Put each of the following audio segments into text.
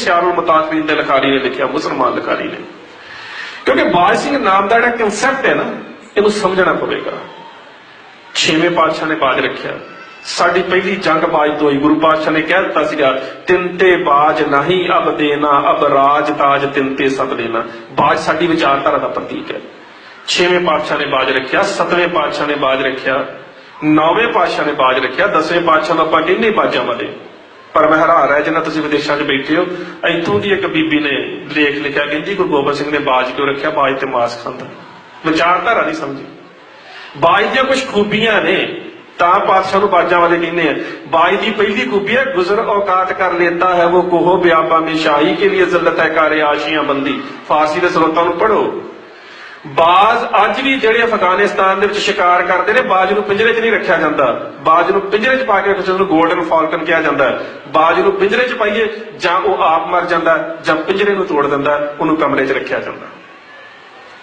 ਸਿਆਰੁਲ ਮਤਾਕਰੀਨ ਦੇ ਲਿਖਾਰੀ ਨੇ ਲਿਖਿਆ ਮੁਸਲਮਾਨ ਲਿਖਾਰੀ ਨੇ ਕਿਉਂਕਿ ਬਾਜ ਸਿੰਘ ਨਾਮ ਦਾ ਜਿਹੜਾ ਕਨਸੈਪਟ ਹੈ ਨਾ ਇਹਨੂੰ ਸਮਝਣਾ ਪਵੇਗਾ ਛੇਵੇਂ ਪਾਤਸ਼ਾਹ ਨੇ ਬਾਜ ਰੱਖਿਆ ਸਾਡੀ ਪਹਿਲੀ ਜੰਗ ਬਾਜ ਤੋਂ ਹੋਈ ਗੁਰੂ ਪਾਤਸ਼ਾਹ ਨੇ ਕਹਿ ਦਿੱਤਾ ਸੀਗਾ ਤਿੰਤੇ ਬਾਜ ਨਹੀਂ ਅਬ ਦੇਣਾ ਅਬ ਰਾਜ ਤਾਜ ਤਿੰਤੇ ਸਭ ਦੇਣਾ ਬਾਜ ਸਾਡੀ ਵਿਚਾਰਧਾਰਾ ਦਾ ਪ੍ਰਤੀਕ ਹੈ ਛੇਵੇਂ ਪਾਤਸ਼ਾਹ ਨੇ ਬਾਜ ਰੱਖਿਆ ਸੱਤਵੇਂ ਪਾਤਸ਼ਾਹ ਨੇ ਬਾਜ ਰੱਖਿਆ ਨੌਵੇਂ ਪਾਤਸ਼ਾਹ ਨੇ ਬਾਜ ਰੱਖਿਆ ਦਸਵੇਂ ਪਾਤਸ਼ਾਹ ਨੂੰ ਆਪਾਂ ਕਹਿੰਦੇ ਬਾਜਾਂ ਵਾਲੇ ਪਰ ਮੈਂ ਹੈਰਾਨ ਹੈ, ਜਿੰਨਾ ਤੁਸੀਂ ਵਿਦੇਸ਼ਾਂ 'ਚ ਬੈਠੇ ਹੋ, ਇੱਥੋਂ ਦੀ ਇੱਕ ਬੀਬੀ ਨੇ ਲੇਖ ਲਿਖਿਆ, ਕਹਿੰਦੀ ਗੁਰੂ ਗੋਬਿੰਦ ਸਿੰਘ ਨੇ ਬਾਜ ਕਿਉਂ ਰੱਖਿਆ? ਬਾਜ ਤੇ ਮਾਸ ਖਾਂਦਾ। ਵਿਚਾਰਧਾਰਾ ਨਹੀਂ ਸਮਝੀ। ਬਾਜ ਦੀਆਂ ਕੁਝ ਖੂਬੀਆਂ ਨੇ, ਤਾਂ ਪਾਤਸ਼ਾਹ ਨੂੰ ਬਾਜਾਂ ਵਾਲੇ ਕਹਿੰਦੇ ਆ, ਬਾਜ ਦੀ ਪਹਿਲੀ ਖੂਬੀ ਹੈ, ਗੁਜ਼ਰ ਔਕਾਤ ਕਰ ਲੈਤਾ ਹੈ ਉਹ ਕੋਹ, ਬਿਆਬਾ ਮੇ ਸ਼ਾਹੀ ਕੇ ਲਈ ਜ਼ਿਲਤ ਹੈ ਕਾਰੇ ਆਸ਼ੀਆਂ ਬੰਦੀ। ਫਾਰਸੀ ਦੇ ਸਰੋਤਾਂ ਨੂੰ ਪੜੋ ਬਾਜ਼ ਅੱਜ ਵੀ ਜਿਹੜੇ ਅਫਗਾਨਿਸਤਾਨ ਦੇ ਵਿੱਚ ਸ਼ਿਕਾਰ ਕਰਦੇ ਨੇ, ਬਾਜ਼ ਨੂੰ ਪਿੰਜਰੇ 'ਚ ਨਹੀਂ ਰੱਖਿਆ ਜਾਂਦਾ। ਬਾਜ਼ ਨੂੰ ਪਿੰਜਰੇ 'ਚ ਪਾ ਕੇ ਰੱਖੋ ਜਿਹਨੂੰ 골ਡਨ ਫਾਲਕਨ ਕਿਹਾ ਜਾਂਦਾ ਹੈ। ਬਾਜ਼ ਨੂੰ ਪਿੰਜਰੇ 'ਚ ਪਾਈਏ ਜਾਂ ਉਹ ਆਪ ਮਰ ਜਾਂਦਾ ਜਾਂ ਪਿੰਜਰੇ ਨੂੰ ਤੋੜ ਦਿੰਦਾ ਉਹਨੂੰ ਕਮਰੇ 'ਚ ਰੱਖਿਆ ਜਾਂਦਾ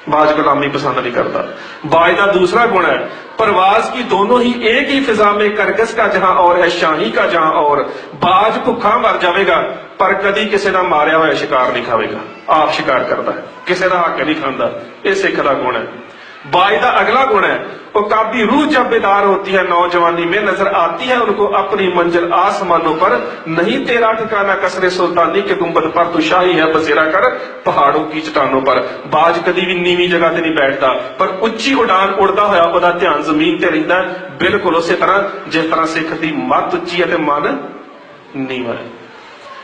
باج غلامی پسند نہیں کرتا۔ باج کا دوسرا گن ہے۔ پرواز کی دونوں ہی ایک ہی فضا میں کرکس کا جہاں اور ہے، شاہی کا جہاں اور۔ باج بھکھا مر جاوے گا، پر کدی کسی کا ماریا ہوا شکار نہیں کھاوے گا۔ آپ شکار کرتا ہے کسی کا حق نہیں کھانا یہ سکھ کا گن ہے۔ बाज का अगला गुण है वो काबी रूह जब बेदार होती है नौजवानी में नजर आती है उनको अपनी मंजिल आसमानों पर नहीं तेरा ठिकाना कसरे सुल्तानी के गुंबद पर तू शाही है बसेरा कर पहाड़ों की चट्टानों पर ਬਾਜ ਕਦੀ ਵੀ ਨੀਵੀਂ ਜਗ੍ਹਾ ਤੇ ਨਹੀਂ ਬੈਠਦਾ ਪਰ ਉੱਚੀ ਉਡਾਨ ਉੜਦਾ ਹੋਇਆ ਉਹਦਾ ਧਿਆਨ ਜ਼ਮੀਨ ਤੇ ਰਹਿੰਦਾ ਹੈ। ਬਿਲਕੁਲ ਉਸੇ ਤਰ੍ਹਾਂ ਜਿਸ ਤਰ੍ਹਾਂ ਸਿੱਖ ਦੀ ਮੱਤ ਉੱਚੀ ਹੈ ਤੇ ਮਨ ਨੀਵਾਂ ਹੈ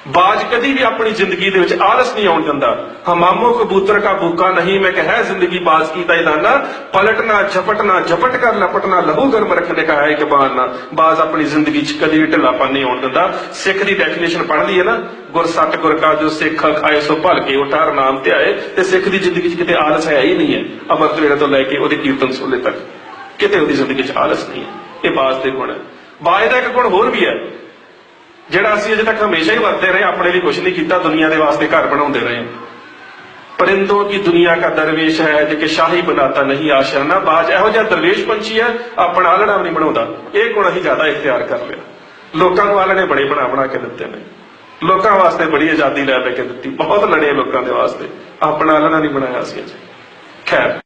ਬਾਜ ਕਦੀ ਵੀ ਆਪਣੀ ਜ਼ਿੰਦਗੀ ਦੇ ਵਿੱਚ ਆਲਸ ਨਹੀਂ ਆਉਣ ਦਿੰਦਾ। ਹਮਾਮੋ ਕਬੂਤਰ ਕਾ ਭੂਕਾ ਨਹੀਂ, ਮੈਂ ਕਹਾ ਜ਼ਿੰਦਗੀ ਬਾਜ ਕੀ ਤੈਦਾਨਾ ਪਲਟਣਾ, ਝਪਟਣਾ, ਝਪਟ ਕਰ ਲਪਟਣਾ, ਲਹੂ ਗਰਮ ਰੱਖਣੇ ਕਾ ਹੈ ਕਿ ਬਾਨਾ ਬਾਜ ਆਪਣੀ ਜ਼ਿੰਦਗੀ 'ਚ ਕਦੀ ਵੀ ਢਿੱਲਾਪਨ ਨਹੀਂ ਆਉਣ ਦਿੰਦਾ। ਸਿੱਖ ਦੀ ਡੈਫੀਨੇਸ਼ਨ ਪੜ੍ਹ ਲਈਏ ਨਾ। ਗੁਰ ਸੱਚ ਗੁਰ ਕਾ ਜੋ ਸਿੱਖ ਖਾਏ ਸੋ ਭਲ ਕੇ ਉਠਾਰ ਨਾਮ ਤੇ ਆਏ ਤੇ ਸਿੱਖ ਦੀ ਜ਼ਿੰਦਗੀ 'ਚ ਕਿਤੇ ਆਲਸ ਹੈ ਹੀ ਨਹੀਂ ਹੈ। ਅਮਰਤ ਵੇਲੇ ਤੋਂ ਲੈ ਕੇ ਉਹਦੇ ਕੀਰਤਨ ਸੋਲੇ ਤੱਕ ਕਿਤੇ ਉਹਦੀ ਜ਼ਿੰਦਗੀ 'ਚ ਆਲਸ ਨਹੀਂ ਹੈ। ਇਹ ਬਾਜ ਦੇ ਗੁਣ ਹੈ। ਬਾਜ ਦਾ ਇੱਕ ਗੁਣ ਹੋਰ ਵੀ ਹੈ। ਜਿਹੜਾ ਅਸੀਂ ਅਜੇ ਤੱਕ ਹਮੇਸ਼ਾ ਹੀ ਵਰਤੇ ਰਹੇ, ਆਪਣੇ ਲਈ ਕੁਝ ਨਹੀਂ ਕੀਤਾ, ਦੁਨੀਆ ਦੇ ਵਾਸਤੇ ਘਰ ਬਣਾਉਂਦੇ ਰਹੇ। ਪਰਿੰਦੋਂ ਕੀ ਦੁਨੀਆ ਦਾ ਦਰਵੇਸ਼ ਹੈ ਜੇ ਕਿ ਸ਼ਾਹੀ ਬਣਾਤਾ ਨਹੀਂ ਆਸ਼ਰਨਾ ਬਾਜ ਇਹੋ ਜਿਹਾ ਦਰਵੇਸ਼ ਪੰਛੀ ਹੈ, ਆਪਣਾ ਆਲੜਾ ਨਹੀਂ ਬਣਾਉਂਦਾ। ਇਹ ਗੁਣ ਅਸੀਂ ਜ਼ਿਆਦਾ ਇਖਤਿਆਰ ਕਰ ਲਿਆ। ਲੋਕਾਂ ਨੂੰ ਆਲਣੇ ਬੜੇ ਬਣਾ ਬਣਾ ਕੇ ਦਿੱਤੇ ਨੇ। ਲੋਕਾਂ ਵਾਸਤੇ ਬੜੀ ਆਜ਼ਾਦੀ ਲੈ ਲੈ ਕੇ ਦਿੱਤੀ। ਬਹੁਤ ਲੜੇ ਲੋਕਾਂ ਦੇ ਵਾਸਤੇ। ਆਪਣਾ ਆਲਣਾ ਨਹੀਂ ਬਣਾਇਆ ਸੀ ਅਜੇ। ਖੈਰ।